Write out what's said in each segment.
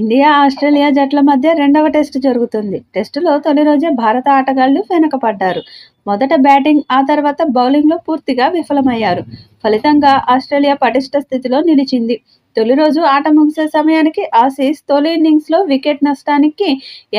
India Australia జట్ల మధ్య రెండవ టెస్టు జరుగుతుంది. టెస్టులో తొలి రోజే భారత ఆటగాళ్ళు వెనుకపడ్డారు మొదట బ్యాటింగ్ ఆ తర్వాత బౌలింగ్లో పూర్తిగా విఫలమయ్యారు. ఫలితంగా ఆస్ట్రేలియా పటిష్ట స్థితిలో నిలిచింది. తొలి రోజు ఆట ముగిసే సమయానికి ఆసీస్ తొలి ఇన్నింగ్స్లో వికెట్ నష్టానికి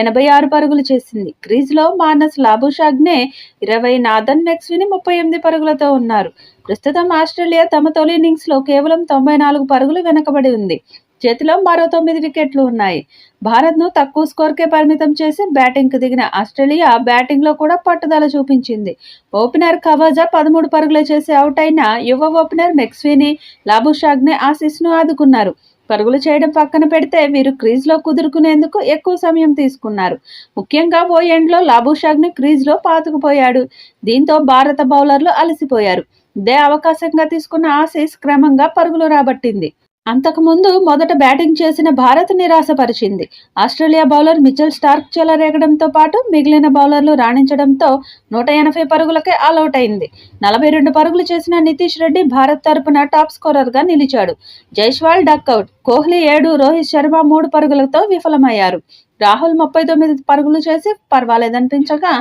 ఎనభై ఆరు పరుగులు చేసింది. క్రీజ్లో మానస్ లాబుషాగ్నే ఇరవై నాథన్ మెక్స్విని ముప్పై ఎనిమిది పరుగులతో ఉన్నారు. ప్రస్తుతం ఆస్ట్రేలియా తమ తొలి ఇన్నింగ్స్లో కేవలం తొంభై నాలుగు పరుగులు వెనకబడి ఉంది. చేతిలో మరో తొమ్మిది వికెట్లు ఉన్నాయి. భారత్ను తక్కువ స్కోర్కే పరిమితం చేసి బ్యాటింగ్కు దిగిన ఆస్ట్రేలియా బ్యాటింగ్లో కూడా పట్టుదల చూపించింది. ఓపెనర్ కవాజా పదమూడు పరుగులు చేసి అవుట్ అయిన యువ ఓపెనర్ మెక్స్వీని లాబుషాగ్నే ఆశీస్ను ఆదుకున్నారు. పరుగులు చేయడం పక్కన పెడితే వీరు క్రీజ్లో కుదురుకునేందుకు ఎక్కువ సమయం తీసుకున్నారు. ముఖ్యంగా ఓ ఎండ్లో లాబుషాగ్ని క్రీజ్లో పాతుకుపోయాడు. దీంతో భారత బౌలర్లు అలసిపోయారు. ఇదే అవకాశంగా తీసుకున్న ఆసీస్ క్రమంగా పరుగులు రాబట్టింది. అంతకుముందు మొదట బ్యాటింగ్ చేసిన భారత్ నిరాశపరిచింది. ఆస్ట్రేలియా బౌలర్ మిచెల్ స్టార్క్ చెలరేగడంతో పాటు మిగిలిన బౌలర్లు రాణించడంతో నూట ఎనభై పరుగులకే ఆల్అౌట్ అయింది నలభై రెండు పరుగులు చేసిన నితీష్ రెడ్డి భారత్ తరపున టాప్ స్కోరర్గా నిలిచాడు. జైస్వాల్ డక్అవుట్ కోహ్లీ ఏడు రోహిత్ శర్మ మూడు పరుగులతో విఫలమయ్యారు. రాహుల్ ముప్పై తొమ్మిది పరుగులు చేసి పర్వాలేదనిపించగా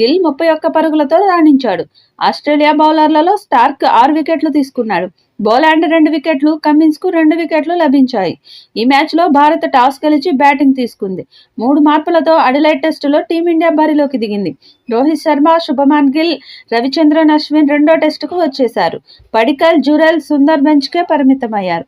గిల్ ముప్పై ఒక్క పరుగులతో రాణించాడు. ఆస్ట్రేలియా బౌలర్లలో స్టార్క్ ఆరు వికెట్లు తీసుకున్నాడు. బోలాండ్ రెండు వికెట్లు కమిన్స్కు రెండు వికెట్లు లభించాయి. ఈ మ్యాచ్లో భారత్ టాస్ గెలిచి బ్యాటింగ్ తీసుకుంది. మూడు మార్పులతో అడిలైట్ టెస్టులో టీమిండియా బరిలోకి దిగింది. రోహిత్ శర్మ శుభమాన్ గిల్ రవిచంద్రన్ అశ్విన్ రెండో టెస్టుకు వచ్చేశారు. పడికల్ జురెల్ సుందర్ బెంచ్కే పరిమితమయ్యారు.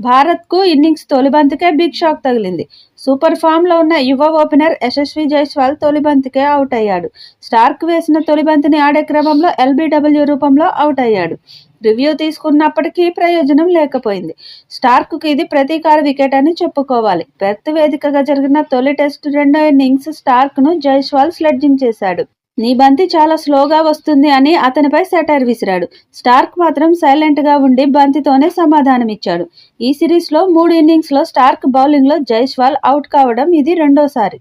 భారత్కు ఇన్నింగ్స్ తొలిబంతికే బిగ్ షాక్ తగిలింది. సూపర్ ఫామ్లో ఉన్న యువ ఓపెనర్ యశస్వి జైస్వాల్ తొలిబంతికే అవుట్ అయ్యాడు. స్టార్క్ వేసిన తొలిబంతిని ఆడే క్రమంలో ఎల్బీడబ్ల్యూ రూపంలో అవుట్ అయ్యాడు. రివ్యూ తీసుకున్నప్పటికీ ప్రయోజనం లేకపోయింది. స్టార్క్కి ఇది ప్రతీకార వికెట్ అని చెప్పుకోవాలి. పెర్త్ వేదికగా జరిగిన తొలి టెస్ట్ రెండో ఇన్నింగ్స్ స్టార్క్ను జైస్వాల్ స్లెడ్జింగ్ చేశాడు. నీ బంతి చాలా స్లోగా వస్తుంది అని అతనిపై సెటైర్ విసిరాడు. స్టార్క్ మాత్రం సైలెంట్గా ఉండి బంతితోనే సమాధానమిచ్చాడు. ఈ సిరీస్లో మూడు ఇన్నింగ్స్లో స్టార్క్ బౌలింగ్లో జైస్వాల్ అవుట్ కావడం ఇది రెండోసారి.